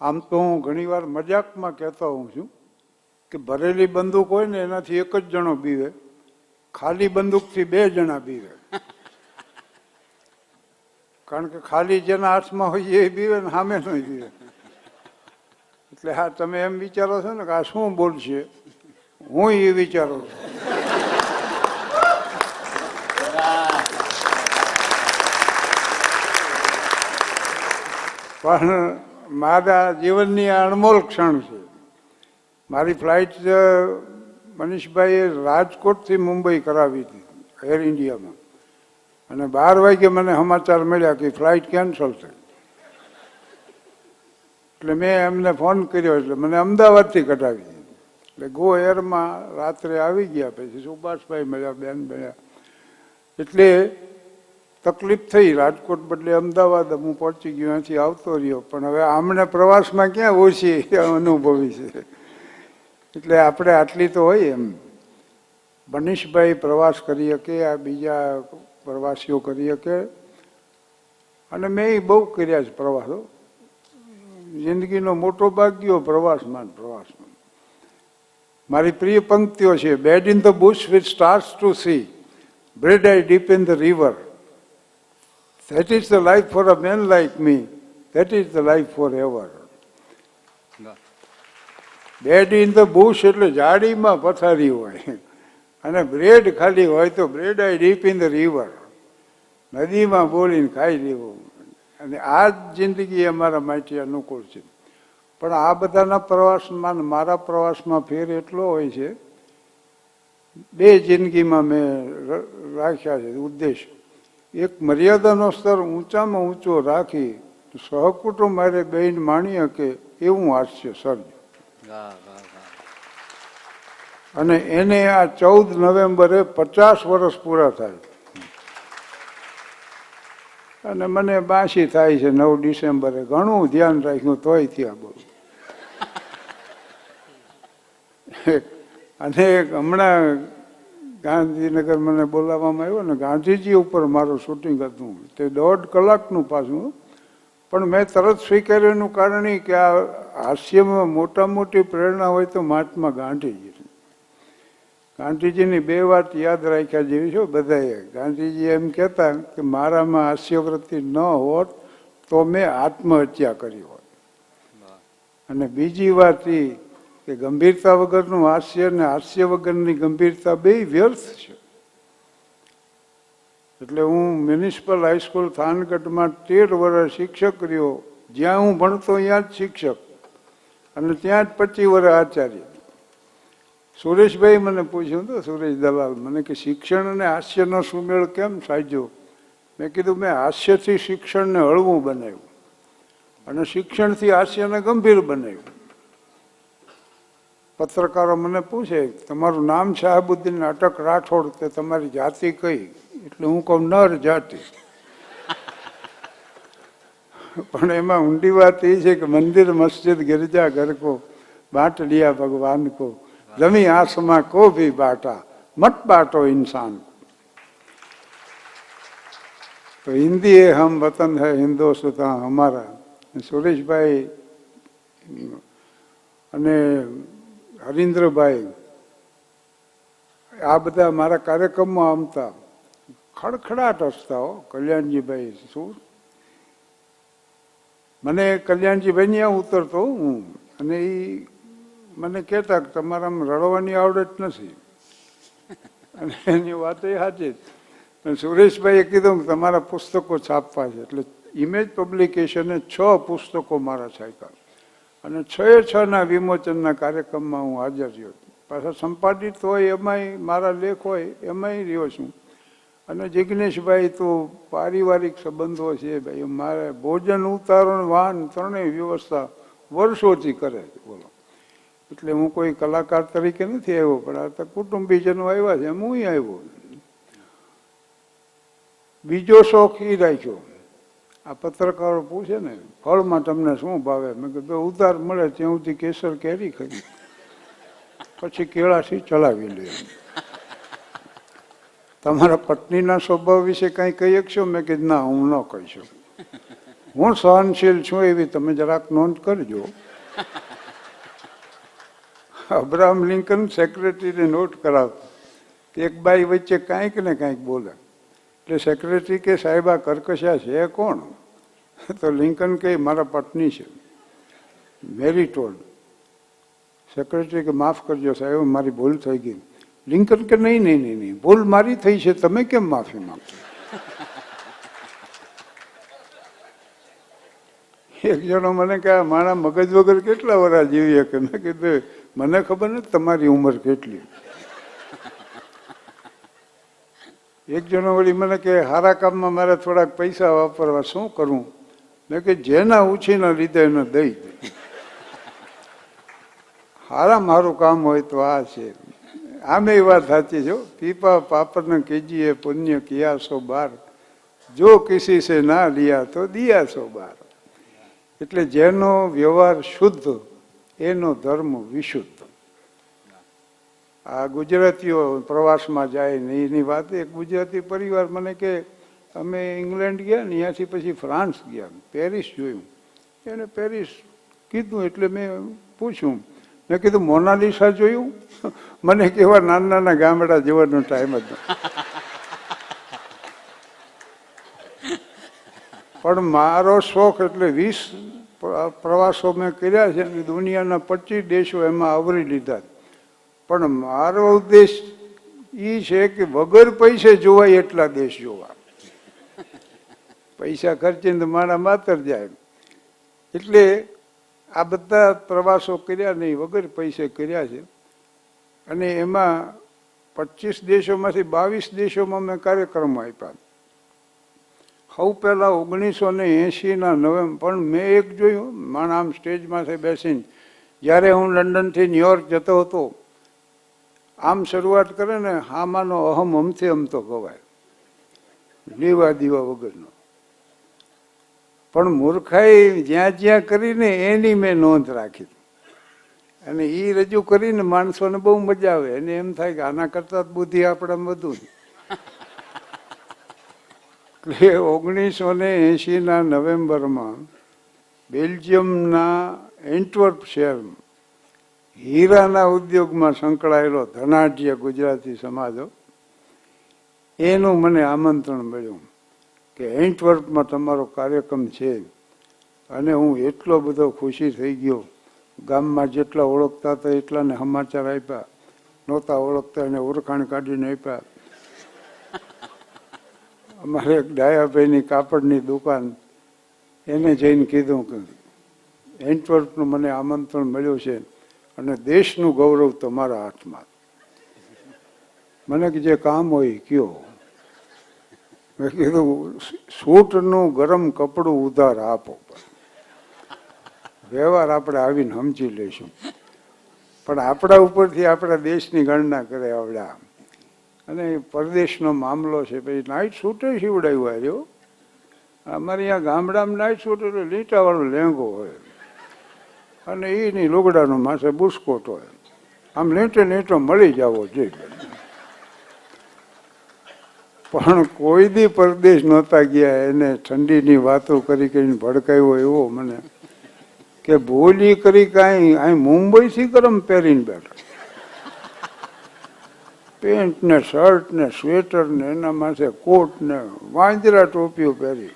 આમ તો હું ઘણીવાર મજાકમાં કહેતો હોઉં છું કે ભરેલી બંદૂક હોય ને એનાથી એક જ જણો બીવે, ખાલી બંદૂકથી બે જણા બીવે. કારણ કે ખાલી જેના હાથમાં હોય એ બીવે ને સામે નહીં બીવે. એટલે હા, તમે એમ વિચારો છો ને કે આ શું બોલશે? હું એ વિચારું છું. પણ મારા જીવનની આ અણમોલ ક્ષણ છે. મારી ફ્લાઇટ મનીષભાઈએ રાજકોટથી મુંબઈ કરાવી હતી એર ઇન્ડિયામાં. અને બાર વાગે મને સમાચાર મળ્યા કે ફ્લાઇટ કેન્સલ થઈ. એટલે મેં એમને ફોન કર્યો, એટલે મને અમદાવાદથી કઢાવી એટલે ગો એરમાં રાત્રે આવી ગયા, પછી સુભાષભાઈ મળ્યા, બેન મળ્યા. એટલે તકલીફ થઈ. રાજકોટ બદલે અમદાવાદ, હું પહોંચી ગયો અહીંથી આવતો રહ્યો. પણ હવે આમને પ્રવાસમાં ક્યાં ઓછી અનુભવી છે? એટલે આપણે આટલી તો હોય એમ. મનીષભાઈ પ્રવાસ કરી શકે, આ બીજા પ્રવાસીઓ કરી શકે. અને મેં એ બહુ કર્યા છે પ્રવાસો. જિંદગીનો મોટો ભાગ ગયો પ્રવાસમાં પ્રવાસમાં. મારી પ્રિય પંક્તિઓ છે bed in the bush with stars to see bread I dip in the river That is the life for a man like me. That is the life forever. Bed in the bush એટલે જાડીમાં પથારી હોય. અને bread ખાલી હોય તો bread I dip in the river નદીમાં બોલીને ખાઈ લેવું. અને આ જ જિંદગી અમારા માટે અનુકૂળ છે. પણ આ બધાના પ્રવાસમાં મારા પ્રવાસમાં ફેર એટલો હોય છે. બે જિંદગીમાં મેં રાખ્યા છે. ઉદ્દેશ એક મર્યાદાનો સ્તર ઊંચામાં ઊંચો રાખી સહકુટુંબ મારે બેન માણી શકે એવું હાસ્ય સર્જ અને એને આ ચૌદ નવેમ્બરે પચાસ વર્ષ પૂરા થાય. અને મને બાસી થાય છે નવ ડિસેમ્બરે. ઘણું ધ્યાન રાખ્યું તોય ત્યાં બોલું. અને હમણાં ગાંધીનગર મને બોલાવવામાં આવ્યો ને ગાંધીજી ઉપર મારું શૂટિંગ હતું. તે દોઢ કલાકનું પાછું. પણ મેં તરત સ્વીકાર્યનું કારણ એ કે આ હાસ્યમાં મોટા મોટી પ્રેરણા હોય તો મહાત્મા ગાંધીજી. ગાંધીજીની બે વાત યાદ રાખ્યા જેવી છે બધાએ. ગાંધીજી એમ કહેતા કે મારામાં હાસ્યવૃત્તિ ન હોત તો મેં આત્મહત્યા કરી હોત. અને બીજી વાત એ કે ગંભીરતા વગરનું હાસ્ય અને હાસ્ય વગરની ગંભીરતા બે વ્યર્થ છે. એટલે હું મ્યુનિસિપલ હાઈસ્કૂલ થાનગઢમાં તેર વર્ષ શિક્ષક રહ્યો, જ્યાં હું ભણતો ત્યાં જ શિક્ષક, અને ત્યાં જ પચીસ વર્ષ આચાર્ય. સુરેશભાઈ મને પૂછ્યું તો, સુરેશ દલાલ, મને કે શિક્ષણ અને હાસ્યનો સુમેળ કેમ સાજ્યો મેં કીધું, મેં હાસ્યથી શિક્ષણને હળવું બનાવ્યું, અને શિક્ષણથી હાસ્યને ગંભીર બનાવ્યું. પત્રકારો મને પૂછે, તમારું નામ શાહબુદ્દીન અટક રાઠોડ તે તમારી જાતિ કઈ? એટલે હું કહું, નર જાતિ. પણ એમાં ઊંડી વાત એ છે કે મંદિર, મસ્જિદ, ગિરજા, ઘર કો બાટડિયા ભગવાન કો રમી આસમાં કો ભી બાટા, મત બાટો ઇન્સાન. તો હિન્દી એ હમ વતન હૈ હિન્દોસ્તા અમારા સુરેશભાઈ, અને હરીન્દ્રભાઈ, આ બધા મારા કાર્યક્રમમાં આમતા ખડખડાટ હસતા હો, કલ્યાણજીભાઈ શું? મને કલ્યાણજીભાઈ ત્યાં ઉતરતો હું અને એ મને કહેતા કે તમારામાં રડવાની આવડત નથી. અને એની વાત એ સાચી. અને સુરેશભાઈએ કીધું કે તમારા પુસ્તકો છાપવા છે, એટલે ઇમેજ પબ્લિકેશને છ પુસ્તકો મારા છાપ્યા. અને છ એ છ ના વિમોચનના કાર્યક્રમમાં હું હાજર રહ્યો પાછા સંપાદિત હોય એમાંય મારા લેખ હોય એમાંય રહ્યો છું. અને જિજ્ઞેશભાઈ તો પારિવારિક સંબંધો છે ભાઈ. મારે ભોજન ઉતારણ, વાહન ત્રણેય વ્યવસ્થા વર્ષોથી કરે છે, બોલો. એટલે હું કોઈ કલાકાર તરીકે નથી આવ્યો, પણ આ તો કુટુંબીજનો આવ્યા છે, એમ હું આવ્યો. બીજો શોખ એ રાખ્યો. આ પત્રકારો પૂછે ને ફળમાં તમને શું ભાવે? મેં કીધું ઉતાર મળે ત્યાં સુધી કેસર કેરી ખરી. પછી કેળાથી ચલાવી લે. તમારા પત્નીના સ્વભાવ વિશે કાંઈ કહી શકશો? મેં કીધું, ના, હું ન કહી શકું. હું સહનશીલ છું એવી તમે જરાક નોંધ કરજો. અબ્રાહમ લિંકન સેક્રેટરીને નોટ કરાવ એક બાઈ વચ્ચે કાંઈક ને કાંઈક બોલે. એટલે સેક્રેટરી કે સાહેબ, આ કર્કશા છે કોણ? તો લિંકન કે, મારા પત્ની છે. મેરી ટોલ્ડ સેક્રેટરી કે, માફ કરજો સાહેબ, મારી ભૂલ થઈ ગઈ. લિંકન કે, નહીં નહીં નહીં નહીં, ભૂલ મારી થઈ છે, તમે કેમ માફી માગશો? એક જણો મને કે, આ મારા મગજ વગર કેટલા વરા જીવીએ? કે મેં કીધું, મને ખબર નથી તમારી ઉંમર કેટલી. એક જણો વળી મને કે, હારા કામમાં મારે થોડાક પૈસા વાપરવા, શું કરવું મેં કે, જેના ઉછીના લીધે એને દઈ દે. હારા મારું કામ હોય તો આ છે. આમે વાત સાચી છે પીપા પીપા પાપડ એ પુણ્ય કિયા સો બાર. જો કિસી સે ના લિયા, તો દિયા સો બાર. એટલે જેનો વ્યવહાર શુદ્ધ, એનો ધર્મ વિશુદ્ધ. આ ગુજરાતીઓ પ્રવાસમાં જાય ને એની વાત એક ગુજરાતી પરિવાર મને કે અમે ઇંગ્લેન્ડ ગયા ને ત્યાંથી પછી ફ્રાન્સ ગયા. પેરિસ જોયું. એને પેરિસ કીધું એટલે મેં પૂછ્યું. મેં કીધું મોનાલિસા જોયું? મને કેવા નાના નાના ગામડા જવાનો ટાઈમ હતો. પણ મારો શોખ એટલે વીસ પ્રવાસો મેં કર્યા છે અને દુનિયાના પચીસ દેશો એમાં આવરી લીધા. પણ મારો ઉદ્દેશ એ છે કે વગર પૈસે જોવાય એટલા દેશ જોવા. પૈસા ખર્ચીને તો મારા માતર જાય. એટલે આ બધા પ્રવાસો કર્યા નહીં વગર પૈસે કર્યા છે. અને એમાં પચીસ દેશોમાંથી બાવીસ દેશોમાં મેં કાર્યક્રમો આપ્યા. સૌ પહેલાં ઓગણીસો ને એંશીના નવેમ્બર, પણ મેં એક જોયું મારા આમ સ્ટેજમાંથી બેસીને. જ્યારે હું લંડનથી ન્યુયોર્ક જતો હતો આમ શરૂઆત કરે ને હામાનો અહમ અમથી અમતો કવાય. લેવા દીવા વગરનો. પણ મૂર્ખાઈ જ્યાં જ્યાં કરીને એની મેં નોંધ રાખી. અને એ રજૂ કરીને માણસોને બહુ મજા આવે. એને એમ થાય કે આના કરતાં બુદ્ધિ આપણા વધુ એટલે ઓગણીસો ને એંશીના નવેમ્બરમાં બેલ્જિયમના એન્ટવર્પ શહેરમાં હીરાના ઉદ્યોગમાં સંકળાયેલો ધનાઢ્ય ગુજરાતી સમાજો, એનું મને આમંત્રણ મળ્યું કે એન્ટવર્પમાં તમારો કાર્યક્રમ છે અને હું એટલો બધો ખુશી થઈ ગયો. ગામમાં જેટલા ઓળખતા હતા એટલાને સમાચાર આપ્યા. નહોતા ઓળખતા એને ઓળખાણ કાઢીને આપ્યા. અમારે એક ડાયાભાઈની કાપડની દુકાન, એને જઈને કીધું કે એન્ટવર્પનું મને આમંત્રણ મળ્યું છે. અને દેશનું ગૌરવ તમારા હાથમાં. મને કે જે કામ હોય કયો. મેં કીધું, સૂટનું ગરમ કપડું ઉધાર આપો. વ્યવહાર આપણે આવીને સમજી લઈશું. પણ આપણા ઉપરથી આપણા દેશની ગણના કરે આવડા. અને પરદેશનો મામલો છે, પછી નાઇટ સૂટે સીવડાવ્યું આવ્યો અમારે અહીંયા ગામડામાં નાઇટ સૂટ એટલે લીટાવાળો લેંગો હોય. અને એની લુગડાનો માસે બુસ્કોટ હોય આમ લીંટે લીંટો મળી જાવો જોઈએ પણ કોઈ દી પરદેશ નહોતા ગયા, એને ઠંડીની વાતો કરી કરીને ભડકાયો એવો મને કે ભોલી કરી કાંઈ અહીં મુંબઈથી ગરમ પહેરીને બેઠા. પેન્ટ ને શર્ટ ને સ્વેટર ને એના માથે કોટ ને વાંદરા ટોપીઓ પહેરી.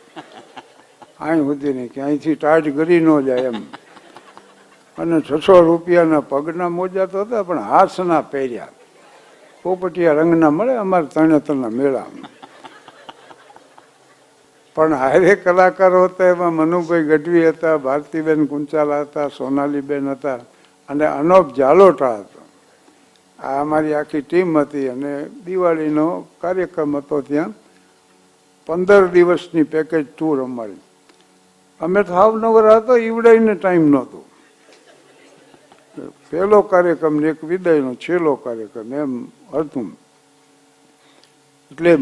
અહીં સુધી ને કે અહીંથી ગરી ન જાય એમ. અને છસો રૂપિયાના પગના મોજા તો હતા, પણ હાથના પહેર્યા. પોપટિયા રંગના મળે અમારે તરણેતરના મેળામાં. પણ હારે કલાકારો હતા એમાં મનુભાઈ ગઢવી હતા, ભારતીબેન કુંચાલા હતા, સોનાલીબેન હતા અને અનોપ જાલોટા હતો. આ અમારી આખી ટીમ હતી અને દિવાળીનો કાર્યક્રમ હતો ત્યાં. પંદર દિવસની પેકેજ ટૂર અમારી. અમે તો ભાવનગર હતા, ઈવડાઈને ટાઈમ નહોતો. પહેલો કાર્યક્રમ એક વિદાયનો છેલ્લો કાર્યક્રમ, એમ હતું. એટલે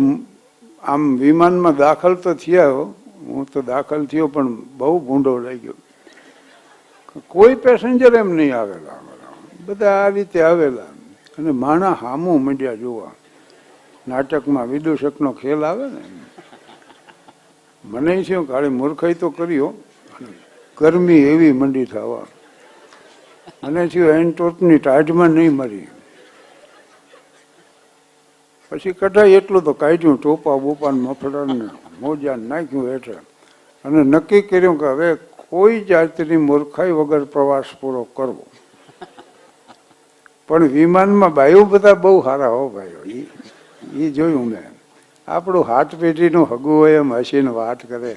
આમ વિમાનમાં દાખલ તો થયા હું તો દાખલ થયો, પણ બહુ ભૂંડો લાગ્યો કોઈ પેસેન્જર એમ નહીં આવેલા બધા આ રીતે આવેલા. અને માણા હામું મંડ્યા જોવા. નાટકમાં વિદૂષકનો ખેલ આવે ને. મને શું કાળી મૂર્ખાઈ તો કર્યો ગરમી એવી મંડી થવા. મને થયું એન્ટોટની ટાઢમાં નહીં મરી. પછી કઢાઈ એટલું તો કાઢ્યું, ટોપા બોપા મફળા ને મોજા નાખ્યું હેઠળ. અને નક્કી કર્યું કે હવે કોઈ જાતની મૂર્ખાઈ વગર પ્રવાસ પૂરો કરવો. પણ વિમાનમાં બાયો બધા બહુ સારા હો ભાઈઓ એ જોયું મેં. આપણું હાથ પેઢીનું હગું હોય એમ હસીને વાત કરે.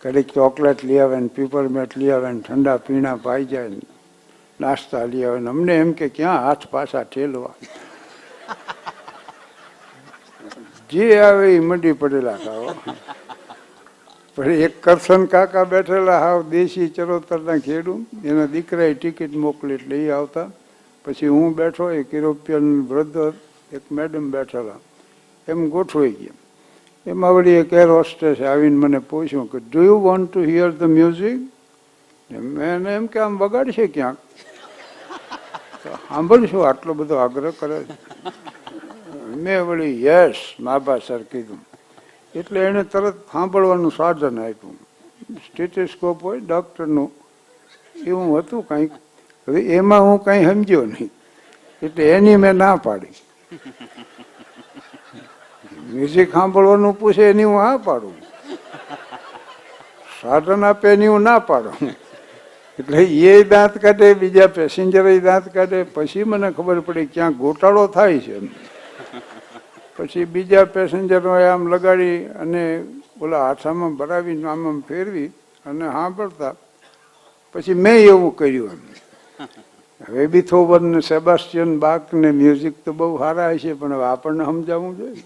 કડીક ચોકલેટ લઈ આવે ને પીપરમેટ લઈ આવે ને ઠંડા પીણા પાઈ જાય ને નાસ્તા લઈ આવે ને અમને એમ કે ક્યાં હાથ પાછા ઠેલવા? જે આવે એ મંડી પડેલા ખાવા. પણ એક કરસન કાકા બેઠેલા હાવ દેશી ચરોતરના ખેડૂ એના દીકરાએ ટિકિટ મોકલી લઈ આવતા. પછી હું બેઠો એક યુરોપિયન બ્રધર એક મેડમ બેઠેલા. એમ ગોઠવાઈ ગયા. એમાં વળી એક એર હોસ્ટેસ આવીને મને પૂછ્યું કે do you want to hear the music મેં એમ કે, આમ વગાડશે ક્યાંક? સાંભળશું આટલો બધો આગ્રહ કરે મેં વળી યસ માબા સર કીધું. એટલે એણે તરત સાંભળવાનું સાધન આપ્યું. સ્ટેટેસ્કોપ હોય, ડૉક્ટરનું. એવું હતું કંઈક. હવે એમાં હું કંઈ સમજ્યો નહીં. એટલે એની મેં ના પાડી. મ્યુઝિક સાંભળવાનું પૂછે એની હું હા પાડું. સાધન આપે એની હું ના પાડું. એટલે એ દાંત કાઢે, બીજા પેસેન્જર દાંત કાઢે. પછી મને ખબર પડી ક્યાં ગોટાળો થાય છે. પછી બીજા પેસેન્જરો આમ લગાડી અને ઓલા હાથામાં ભરાવી આમ આમ ફેરવી અને સાંભળતા. પછી મેં એવું કર્યું એમ. હવે બી ને સેબાસ્ટિયન બાક ને મ્યુઝિક તો બહુ સારા હશે, પણ હવે આપણને સમજાવવું જોઈએ.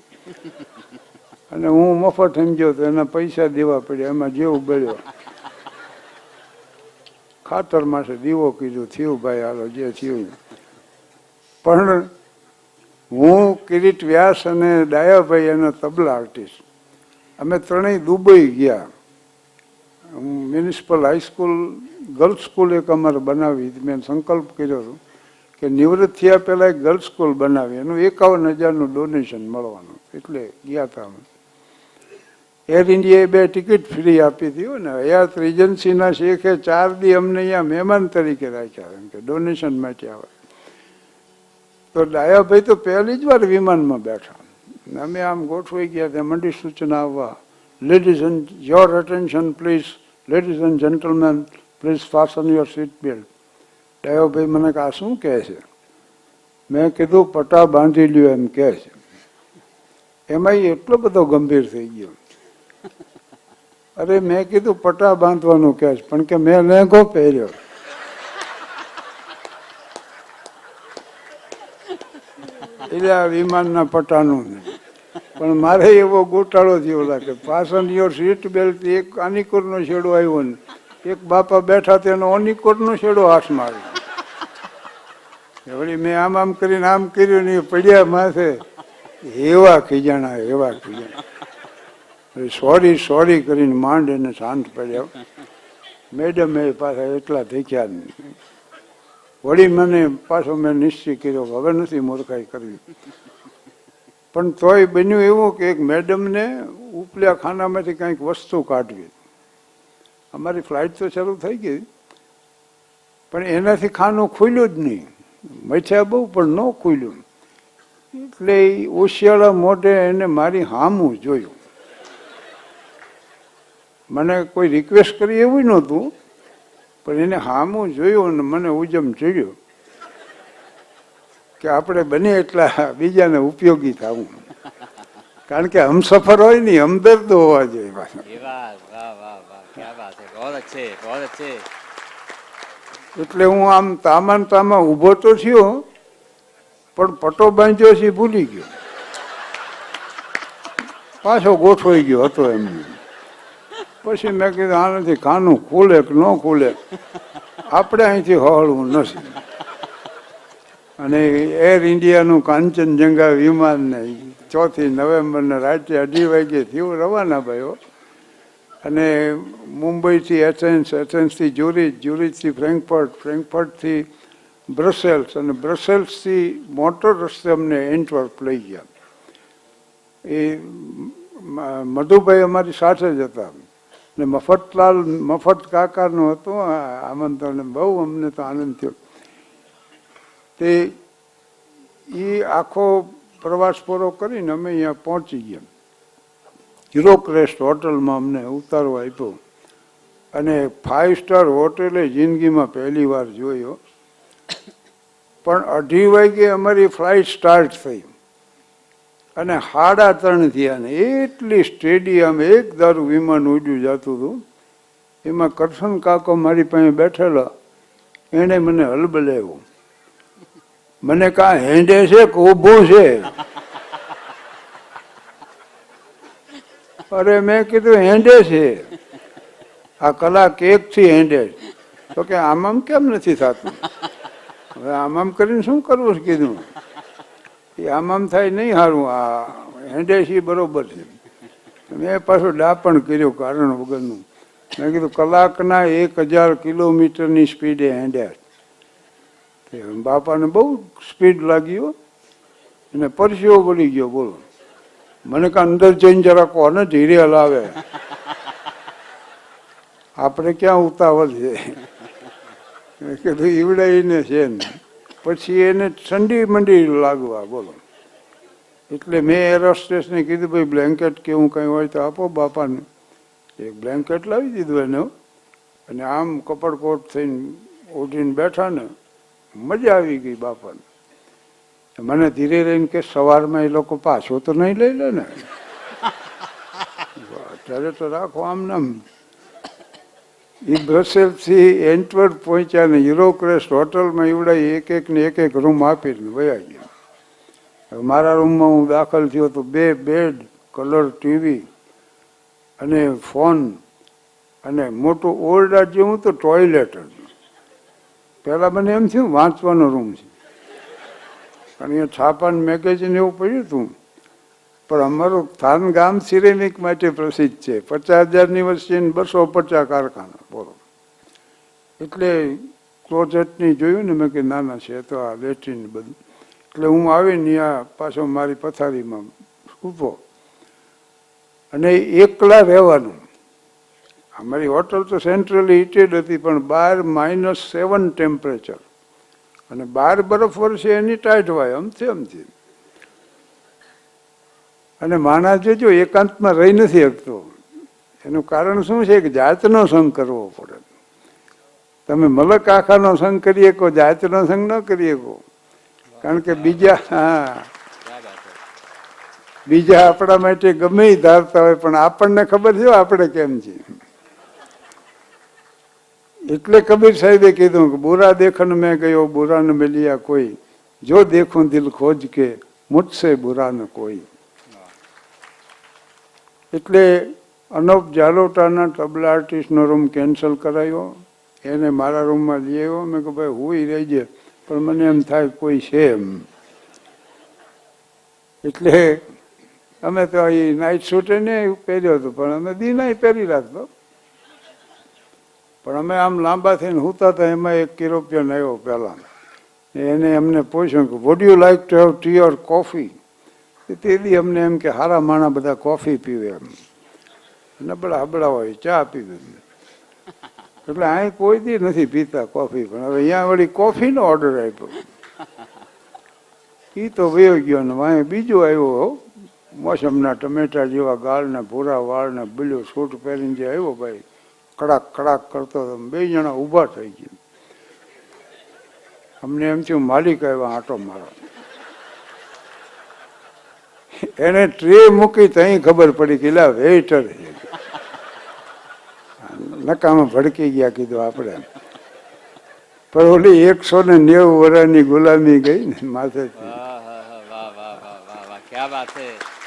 અને હું મફત સમજ્યો તો એના પૈસા દેવા પડ્યા, એમાં જેવું બળ્યો. ખાતર માટે દીવો કીધું, થયું ભાઈ, હાલો, જે થયું. પણ હું કિરીટ વ્યાસ અને ડાયાભાઈ એના તબલા આર્ટિસ્ટ. અમે ત્રણેય દુબઈ ગયા. મ્યુનિસિપલ હાઈસ્કૂલ ગર્લ્સ સ્કૂલ એક અમારે બનાવી, મેં સંકલ્પ કર્યો હતો. કે નિવૃત્ત થયા પહેલાં એક ગર્લ્સ સ્કૂલ બનાવી, એનું એકાવન હજારનું ડોનેશન મળવાનું, એટલે ગયા હતા અમે. એર ઇન્ડિયાએ બે ટિકિટ ફ્રી આપી હતી ને. હયાત રિજન્સીના શેખે ચાર દી અમને અહીંયા મહેમાન તરીકે રાખ્યા, એમ કે ડોનેશન માટે આવે. તો ડાયાભાઈ તો પહેલી જ વાર વિમાનમાં બેઠા. અમે આમ ગોઠવાઈ ગયા ત્યાં, મંડી સૂચના આવવા ladies and your attention please ladies and gentleman please fasten your seat belt ડાયોભાઈ મને આ શું કહે છે? મેં કીધું પટા બાંધી લ્યો એમ કહે છે. એમાં એટલો બધો ગંભીર થઈ ગયો. અરે, મેં કીધું પટા બાંધવાનું કહે છે, પણ કે મેં લેંઘો પહેર્યો. એટલે આ વિમાનના પટાનું ને પણ મારે એવો ગોટાળો થયો લાગે. પાછળ યોર સીટ બેલ્ટ એક આનિકોરનો છેડો આવ્યો ને. એક બાપા બેઠા તેનો ઓનિકોરનો છેડો હાથ માર્યો. વળી મેં આમ આમ કરીને આમ કર્યું ને પડ્યા માથે. એવા ખીજાણા એવા ખીજાણા. સોરી સોરી કરીને માંડ એને શાંત પડ્યા. મેડમ એ પાછા એટલા દેખ્યા નહીં. વળી મને પાછો મેં નિશ્ચય કર્યો હવે નથી મૂર્ખાઈ કરવી. પણ તોય બન્યું એવું કે એક મેડમને ઉપલ્યા ખાનામાંથી કંઈક વસ્તુ કાઢવી. અમારી ફ્લાઇટ તો શરૂ થઈ ગઈ, પણ એનાથી ખાનું ખુલ્યું જ નહીં. મથ્યા બહુ પણ ન ખુલ્યું. એટલે ઓશિયાળા મોઢે એને મારી હામું જોયું. મને કોઈ રિક્વેસ્ટ કરી એવું નહોતું, પણ એને હામું જોયું અને મને ઉજમ ચડ્યો કે આપણે બને એટલા બીજાને ઉપયોગી થવું. કારણ કે હમસફર હોય ને, હમદર્દ હોવા જોઈએ. એટલે હું આમ તામાન તામાં ઊભો તો થયો, પણ પટો બાંધ્યો છે, ભૂલી ગયો. પાછો ગોઠવાઈ ગયો હતો એમને પછી મેં કીધું, આનાથી કાનું ખોલે કે ન ખોલે? આપણે અહીંથી હળવું નથી. અને એર ઇન્ડિયાનું કાંચનજંગા વિમાનને ચોથી નવેમ્બરને રાત્રે અઢી વાગ્યે થયું, રવાના ભાઈઓ અને મુંબઈથી એથેન્સ, એથેન્સથી જ્યુરિચ, જ્યુરિચથી ફ્રેન્કફર્ટ, ફ્રેન્કફર્ટથી બ્રસેલ્સ અને બ્રસેલ્સથી મોટર રસ્તે અમને એન્ટવર્પ લઈ ગયા. એ મધુભાઈ અમારી સાથે જ હતા. ને મફતલાલ, મફત કાકાનું હતું આમંત્રણ બહુ અમને તો આનંદ થયો. તે એ આખો પ્રવાસ પૂરો કરીને અમે અહીંયા પહોંચી ગયા. હીરો ક્રેસ્ટ હોટલમાં અમને ઉતારો આપ્યો. અને ફાઇવ સ્ટાર હોટેલે જિંદગીમાં પહેલી વાર જોયો. પણ અઢી વાગે અમારી ફ્લાઇટ સ્ટાર્ટ થઈ. અને સાડા ત્રણ થયા ને એટલી સ્ટેડિયમ એક ધારું વિમાન ઉડ્યું જતું હતું. એમાં કરશન કાકો મારી પાસે બેઠેલા. એણે મને હલબલાવ્યો. મને કાં હેંડે છે કે ઊભું છે? અરે મેં કીધું હેંડે છે. આ કલાક એક થી હેંડે તો કે આમ આમ કેમ નથી થતું? હવે આમ આમ કરીને શું કરવું કીધું? એ આમ આમ થાય નહીં સારું આ હેંડે છે બરોબર છે. મેં પાછું ડાપણ કર્યું કારણ વગરનું. મેં કીધું કલાકના એક હજાર કિલોમીટરની સ્પીડે હેંડ્યા બાપાને બહુ સ્પીડ લાગ્યો અને પરસ્યો બોલી ગયો, બોલો. મને કે અંદર જઈને જરા કોને ધીરે હલાવે? આપણે ક્યાં ઉતાવળ છે? કીધું ઈવડાઈને છે ને. પછી એને ઠંડી મંડી લાગવા, બોલો. એટલે મેં એરોસ્ટેસને કીધું, ભાઈ બ્લેન્કેટ કે એવું કંઈ હોય તો આપો બાપાને. એક બ્લેન્કેટ લાવી દીધું એને અને આમ કપડકોટ થઈને ઓઢીને બેઠા ને મજા આવી ગઈ બાપાને. મને ધીરે રહીને કે સવારમાં એ લોકો પાછો તો નહીં લઈ લે ને. અત્યારે તો રાખો આમ નામ એ બ્રસેલથી એન્ટવર્ડ પહોંચ્યા ને યુરોક્રેસ્ટ હોટલમાં એવડાય એક એક ને એક એક રૂમ આપીને વયા ગયા. મારા રૂમમાં હું દાખલ થયો તો બે બેડ, કલર ટીવી અને ફોન અને મોટું ઓરડા જેવું તો ટોયલેટ જ. પહેલાં મને એમ થયું વાંચવાનો રૂમ છે. અહીંયા છાપાન મેગેઝિન એવું પડ્યું હતું. પણ અમારું થાન ગામ સિરેમિક માટે પ્રસિદ્ધ છે. પચાસ હજારની વસ્તી બસો પચાસ કારખાના, બોલો. એટલે ક્લોઝેટની જોયું ને મેં કે નાના છે તો આ લેટ્રિન બધું. એટલે હું આવીને આ પાછો મારી પથારીમાં ઊભો. અને એકલા રહેવાનું. અમારી હોટલ તો સેન્ટ્રલી હીટેડ હતી, પણ બાર માઇનસ સેવન ટેમ્પરેચર અને બહાર બરફ વરસે એની ટાઈટ હોય અમથી અમથી. અને માણસ જોજો એકાંતમાં રહી નથી શકતો, એનું કારણ શું છે કે જાતનો સંગ કરવો પડે. તમે મલક આખાનો સંગ કરી શકો, જાતનો સંગ ન કરી શકો. કારણ કે બીજા, હા. બીજા આપણા માટે ગમે ધારતા હોય, પણ આપણને ખબર છે આપણે કેમ છીએ? એટલે કબીર સાહેબે કીધું કે બુરા દેખન મેં ગયો બુરા ન મિલિયા કોઈ. જો દેખું દિલ ખોજ કે મુझसे બુરા ન કોઈ. એટલે અનોપ જાલોટાના તબલા આર્ટિસ્ટનો રૂમ કેન્સલ કરાયો. એને મારા રૂમમાં લઈ આવ્યો. મેં કહ્યું, ભાઈ હું રહી જાય પણ મને એમ થાય કોઈ છે એમ. એટલે અમે તો એ નાઇટ સૂટે ને પહેર્યો હતો, પણ અમે દીનાય પહેરી રાખતો પણ અમે આમ લાંબા થઈને હુતા હતા, એમાં એક યુરોપિયન આવ્યો પહેલા. એને અમને પૂછ્યું કે would you like to have tea or coffee તે દી અમને એમ કે, હારા માણા બધા કોફી પીવે એમ. નબળા હબળા હોય ચા પીવે એટલે અહીં કોઈ દી નથી પીતા કોફી પણ હવે અહીંયા વળી કોફીનો ઓર્ડર આપ્યો. એ તો વયો ગયો ને, વાંહે બીજો આવ્યો મોસમના ટમેટા જેવા ગાળને ભૂરા વાળ ને બ્લુ સૂટ પહેરીને જે આવ્યો ભાઈ. કડાક કડાક કરતો હતો. બે જણા ઊભા થઈ ગયા. અમને એમ થયું, માલિક આવ્યા, આંટો મારો. એને ટ્રે મૂકી તઈ ખબર પડી કે, લા, વેઇટર નકામાં ભડકી ગયા કીધું આપણે. પણ ઓલી એકસો ને નેવું વર્ષની ગુલામી ગઈ ને માથે ક્યાં બાત છે.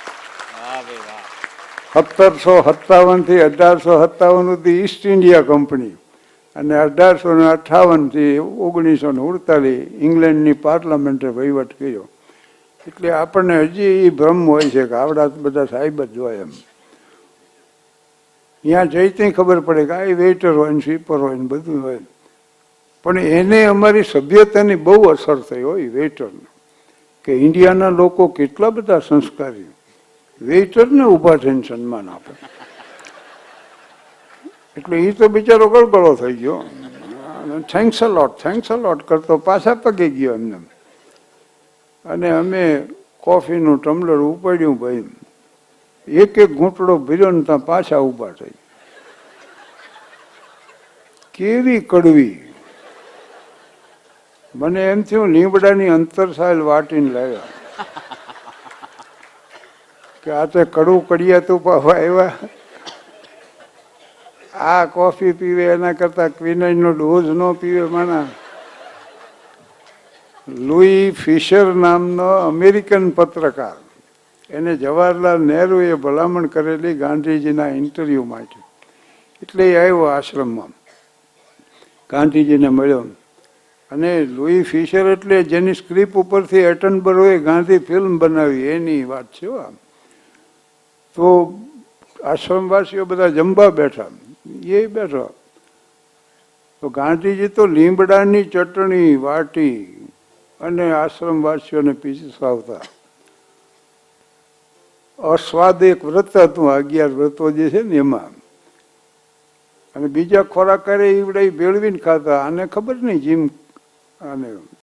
સત્તરસો સત્તાવનથી અઢારસો સત્તાવન સુધી ઈસ્ટ ઇન્ડિયા કંપની અને અઢારસો ને અઠાવનથી ઓગણીસો ને ઉડતાલીસ ઇંગ્લેન્ડની પાર્લામેન્ટે વહીવટ કર્યો. એટલે આપણને હજી એ ભ્રમ હોય છે કે આવડા બધા સાહેબ જ હોય એમ. ત્યાં જઈ ત્યાં ખબર પડે કે આ વેઇટર હોય ને સ્વીપર હોય ને બધું હોય પણ એને અમારી સભ્યતાની બહુ અસર થઈ હોય વેઇટરને કે ઇન્ડિયાના લોકો કેટલા બધા સંસ્કારી વેઇટરને ઊભા થઈને સન્માન આપે. એટલે એ તો બિચારો ગળગળો થઈ ગયો. થેન્ક્સ અ લોટ થેન્ક્સ અ લોટ કરતો પાછા પગે ગયો એમને. અને અમે કોફીનું ટમ્બલર ઉપાડ્યું ભાઈ. એક એક ઘૂંટડો ભર્યો ને ત્યાં પાછા ઊભા થઈ. કેવી કડવી. મને એમ થયું, લીમડાની અંતરસાલ વાટીને લાવ્યા. કે આ તો કડું કડિયા તું પાવા આવ્યા આ કોફી પીવે, એના કરતા ક્વિનાઇનનો ડોઝ ન પીવે માણા. લુઈ ફિશર નામનો અમેરિકન પત્રકાર. એને જવાહરલાલ નહેરુએ ભલામણ કરેલી ગાંધીજીના ઇન્ટરવ્યૂ માટે. એટલે એ આવ્યો આશ્રમમાં. ગાંધીજીને મળ્યો. અને લુઈ ફિશર એટલે જેની સ્ક્રિપ્ટ ઉપરથી એટનબરોએ ગાંધી ફિલ્મ બનાવી, એની વાત છે હો આ. તો આશ્રમવાસીઓ બધા જમવા બેઠા. એ બેઠા. તો ગાંધીજી તો લીમડાની ચટણી, વાટી અને આશ્રમવાસીઓને પીસાવતા અસ્વાદ એક વ્રત હતું અગિયાર વ્રતો જે છે ને એમાં. અને બીજા ખોરાક કરે એવડે ભેળવીને ખાતા. આને ખબર નહીં જીમ આને